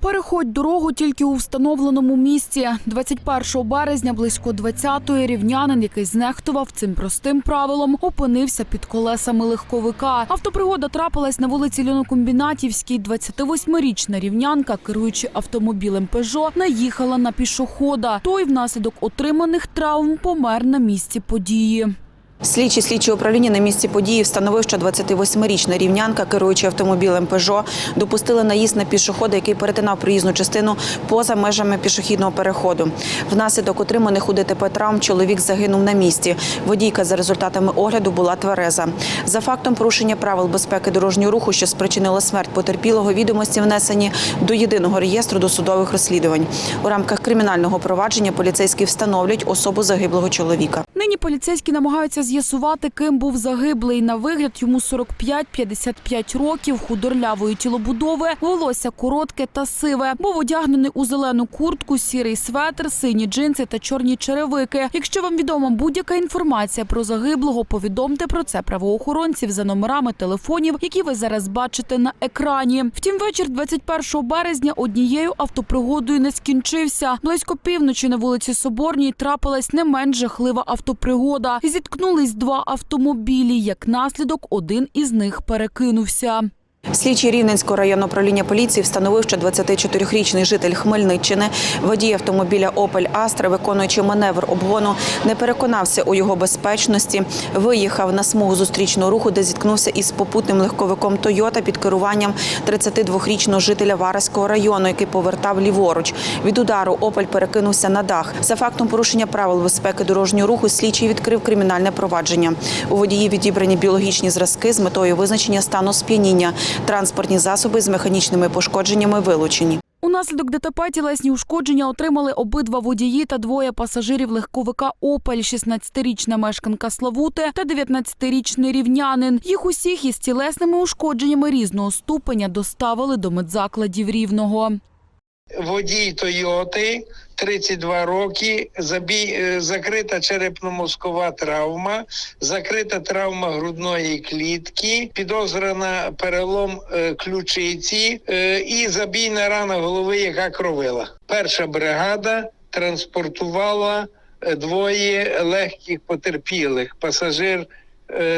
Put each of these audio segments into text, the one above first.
Переходь дорогу тільки у встановленому місці. 21 березня близько 20-ї рівнянин, який знехтував цим простим правилом, опинився під колесами легковика. Автопригода трапилась на вулиці Льонокомбінатівській. 28-річна рівнянка, керуючи автомобілем Пежо, наїхала на пішохода. Той внаслідок отриманих травм помер на місці події. Слідчі слідчі управління на місці події встановив, що 28-річна рівнянка, керуючи автомобілем Пежо, допустила наїзд на пішохода, який перетинав проїзну частину поза межами пішохідного переходу. Внаслідок отриманих у ДТП травм чоловік загинув на місці. Водійка за результатами огляду була твереза. За фактом порушення правил безпеки дорожнього руху, що спричинило смерть потерпілого, відомості внесені до єдиного реєстру досудових розслідувань. У рамках кримінального провадження поліцейські встановлюють особу загиблого чоловіка. Нині поліцейські намагаються з'ясувати, ким був загиблий. На вигляд йому 45-55 років, худорлявої тілобудови, волосся коротке та сиве. Був одягнений у зелену куртку, сірий светр, сині джинси та чорні черевики. Якщо вам відома будь-яка інформація про загиблого, повідомте про це правоохоронців за номерами телефонів, які ви зараз бачите на екрані. Втім, вечір 21 березня однією автопригодою не скінчився. Близько півночі на вулиці Соборній трапилась не менш жахлива автопригода. Зіткнулись два автомобілі. Як наслідок, один із них перекинувся. Слідчий Рівненського районного управління поліції встановив, що 24-річний житель Хмельниччини, водій автомобіля Опель Астра, виконуючи маневр обгону, не переконався у його безпечності. Виїхав на смугу зустрічного руху, де зіткнувся із попутним легковиком Тойота під керуванням 32-річного жителя Вараського району, який повертав ліворуч. Від удару Опель перекинувся на дах. За фактом порушення правил безпеки дорожнього руху слідчий відкрив кримінальне провадження. У водії відібрані біологічні зразки з метою визначення стану сп'яніння. Транспортні засоби з механічними пошкодженнями вилучені. Унаслідок ДТП тілесні ушкодження отримали обидва водії та двоє пасажирів легковика «Опель», 16-річна мешканка Славути та 19-річний рівнянин. Їх усіх із тілесними ушкодженнями різного ступеня доставили до медзакладів Рівного. Водій Тойоти, 32 роки, забій, е, закрита черепно-мозкова травма, закрита травма грудної клітки, підозрена перелом е, ключиці е, і забійна рана голови, яка кровила. Перша бригада транспортувала двоє легких потерпілих. Пасажир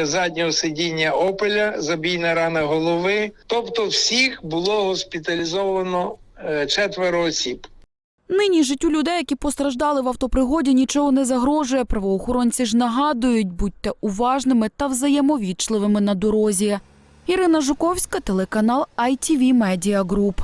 заднього сидіння Опеля, забійна рана голови. Тобто всіх було госпіталізовано четверо осіб. Нині життю людей, які постраждали в автопригоді, нічого не загрожує. Правоохоронці ж нагадують, будьте уважними та взаємовічливими на дорозі. Ірина Жуковська, телеканал ITV Media Group.